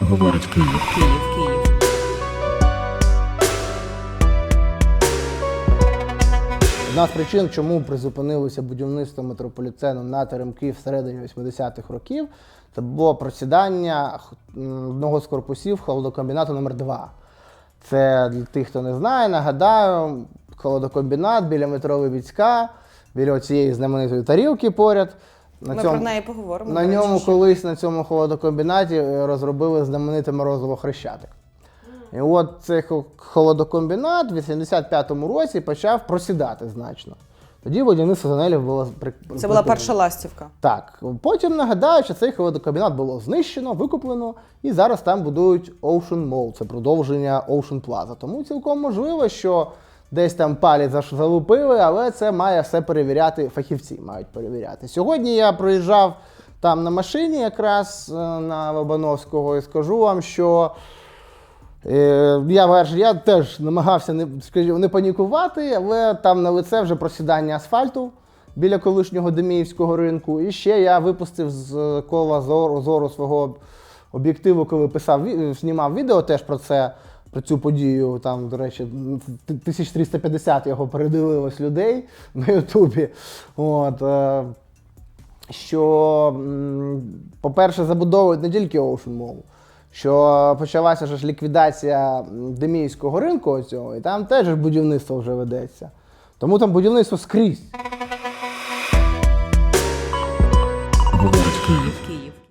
говорить Київ. Київ, Київ. Одна з причин, чому призупинилося будівництво метрополітену на теремки всередині 80-х років, це було просідання одного з корпусів холодокомбінату номер 2 Це для тих, хто не знає, нагадаю, холодокомбінат біля метро Вибіцька, біля цієї знаменитої тарілки поряд. На Ми про неї поговоримо. на ньому ще. колись на цьому холодокомбінаті е, розробили знамените морозово хрещатик. І от цей холодокомбінат в 85-му році почав просідати значно. Тоді будівництво тунелів було при- Це була перша ластівка. Так, потім нагадаю, що цей холодокомбінат було знищено, викуплено, і зараз там будують Ocean Mall, це продовження Ocean Plaza. Тому цілком можливо, що десь там палець залупили, але це має все перевіряти фахівці, мають перевіряти. Сьогодні я проїжджав там на машині, якраз е, на Лобановського, і скажу вам, що. Е, Я, я теж намагався не, скажімо, не панікувати, але там на лице вже просідання асфальту біля колишнього Деміївського ринку. І ще я випустив з кола зору, зору свого об'єктиву, коли писав, знімав відео теж про це, про цю подію. Там, до речі, 1350 його передивилось людей на Ютубі. От, е, що, по-перше, забудовують не тільки Ocean Mall, що почалася ж ліквідація м, Деміївського ринку оцього, і там теж будівництво вже ведеться. Тому там будівництво скрізь.